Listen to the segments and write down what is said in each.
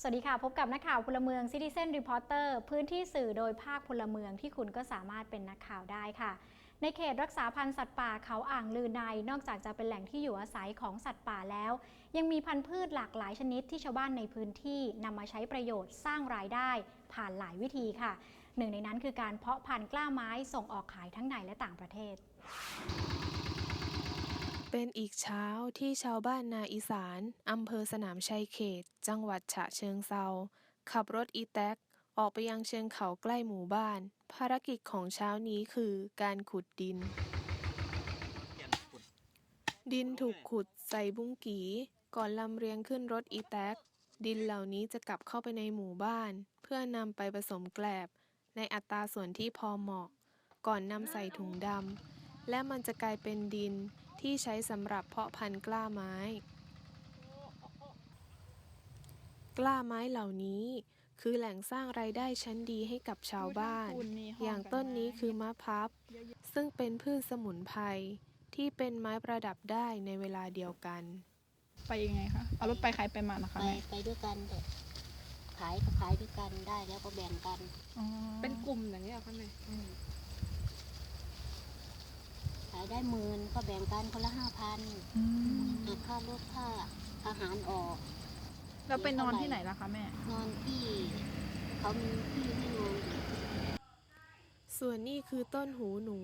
สวัสดีค่ะ พบกับนักข่าวพลเมือง Citizen Reporter พื้นที่สื่อโดยภาคพลเมืองที่คุณก็สามารถเป็นนักข่าวได้ค่ะ ในเขตรักษาพันธุ์สัตว์ป่าเขาอ่างลือใน นอกจากจะเป็นแหล่งที่อยู่อาศัยของสัตว์ป่าแล้ว ยังมีพันธุ์พืชหลากหลายชนิดที่ชาวบ้านในพื้นที่นำมาใช้ประโยชน์สร้างรายได้ ผ่านหลายวิธีค่ะ หนึ่งในนั้นคือการเพาะพันธุ์กล้าไม้ส่งออกขายทั้งในและต่างประเทศ เป็นอีกเช้าที่ชาวบ้านนาอีสานอำเภอสนามชัยเขต จังหวัดฉะเชิงเซาขับรถอีแท็ก ออกไปยังเชิงเขาใกล้หมู่บ้าน ภารกิจของเช้านี้คือการขุดดิน ดินถูกขุดใส่บุ้งกีก่อนลำเรียงขึ้นรถอีแท็ก ดินเหล่านี้จะกลับเข้าไปในหมู่บ้าน เพื่อนำไปผสมแกลบ ในอัตราส่วนที่พอเหมาะ ก่อนนำใส่ถุงดำและมันจะกลายเป็นดิน ที่ใช้สำหรับเพาะพันธุ์กล้าไม้ กล้าไม้เหล่านี้ คือแหล่งสร้างรายได้ชั้นดีให้กับชาวบ้าน อย่างต้นนี้คือมะพับ ซึ่งเป็นพืชสมุนไพรที่เป็นไม้ประดับได้ในเวลาเดียวกัน ไปยังไงคะเอารถไปขายไปมานะคะไปแม่ไปด้วยกันเด็กขายก็ขายด้วยกันได้แล้วก็แบ่งกันอ๋อเป็นกลุ่มอย่างนี้ยเหรอคะแม่อืมขายได้หมื่นก็แบ่งกันคนละห้าพันอืมหักค่ารถค่าอาหารออก แล้วไปนอนที่ไหนล่ะคะแม่ นอนที่เขามีที่ให้นอนอยู่ส่วนนี่คือต้นหูหนู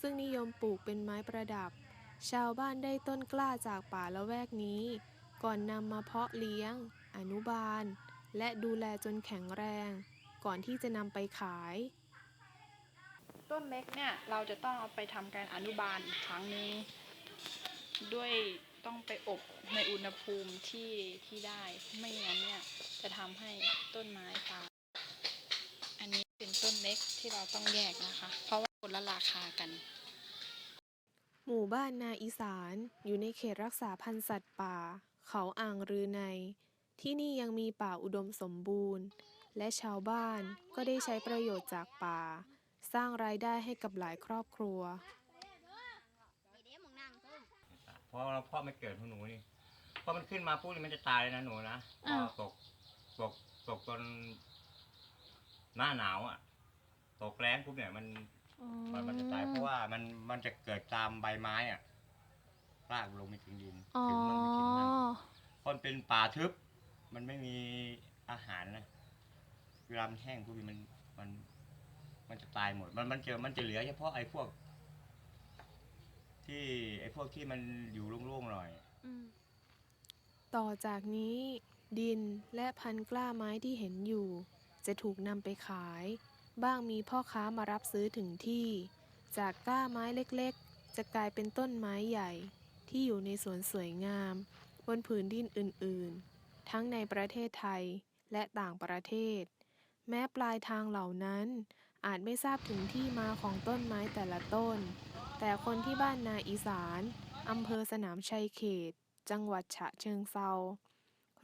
ซึ่งนิยมปลูกเป็นไม้ประดับ ชาวบ้านได้ต้นกล้าจากป่าละแวกนี้ ก่อนนำมาเพาะเลี้ยง อนุบาล และดูแลจนแข็งแรง ก่อนที่จะนำไปขาย ต้นเล็กเนี่ยเราจะต้องเอาไปทำการอนุบาลอีกครั้งหนึงด้วยต้องไปอบในอุณหภูมิที่ที่ได้ ไม่งั้นเนี่ยจะทำให้ต้นไม้ตายอันนี้เป็นต้นเล็กที่เราต้องแยกนะคะ เพราะว่าคนละราคากัน หมู่บ้านนาอีสานอยู่ในเขตรักษาพันธุ์สัตว์ป่า เขาอ่างรือใน ที่นี่ยังมีป่าอุดมสมบูรณ์ และชาวบ้านก็ได้ใช้ประโยชน์จากป่า สร้างรายได้ให้กับหลายครอบครัว เพราะเราเพาะไม่เกิดของหนูนี่พอมันขึ้นมาปุ๊บนี่มันจะตายเลยนะหนูนะพอ้าวอตกตกตกตอนหน้าหนาวอะ ตกแรงปุ๊บเนี่ยมันมันมันจะตายเพราะว่ามันมันจะเกิดตามใบไม้อะรากลงไม่ถึงดินอ๋อ ถึงมันไม่กินมันเพราะมันเป็นป่าทึบ มันไม่มีอาหารนะเวลามันแห้งปุ๊บนี่มันมัน มันจะตายหมด มันมันจะมันจะเหลือเฉพาะไอ้พวก ที่ไอ้พวกที่มันอยู่โล่งๆหน่อยต่อจากนี้ ดินและพันธุ์กล้าไม้ที่เห็นอยู่ จะถูกนำไปขาย บ้างมีพ่อค้ามารับซื้อถึงที่ จากกล้าไม้เล็กๆ จะกลายเป็นต้นไม้ใหญ่ ที่อยู่ในสวนสวยงาม บนผืนดินอื่นๆ ทั้งในประเทศไทยและต่างประเทศ แม้ปลายทางเหล่านั้น อาจไม่ทราบถึงที่มาของต้นไม้แต่ละต้น แต่คนที่บ้านนาอีสานอำเภอสนามชัยเขต จังหวัดฉะเชิงเซา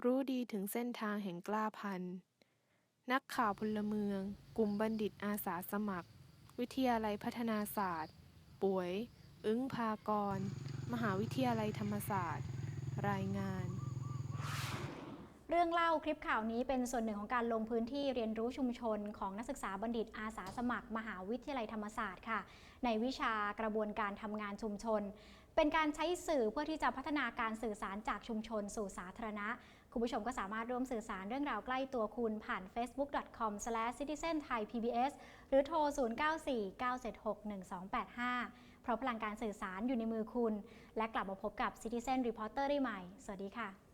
รู้ดีถึงเส้นทางแห่งกล้าพันธุ์ นักข่าวพลเมือง กลุ่มบัณฑิตอาสาสมัคร วิทยาลัยพัฒนาศาสตร์ ป่วย อึ้งพากร มหาวิทยาลัยธรรมศาสตร์ รายงาน เรื่องเล่าคลิปข่าวนี้เป็นส่วนหนึ่งของการลงพื้นที่เรียนรู้ชุมชนของนักศึกษาบัณฑิตอาสาสมัคร มหาวิทยาลัยธรรมศาสตร์ค่ะ ในวิชากระบวนการทำงานชุมชน เป็นการใช้สื่อเพื่อที่จะพัฒนาการสื่อสารจากชุมชนสู่สาธารณะ คุณผู้ชมก็สามารถร่วมสื่อสารเรื่องราวใกล้ตัวคุณผ่าน facebook.com/citizenthaipbs หรือโทร 0949761285 เพราะพลังการสื่อสารอยู่ในมือคุณ และกลับมาพบกับ Citizen Reporter ได้ใหม่ สวัสดีค่ะ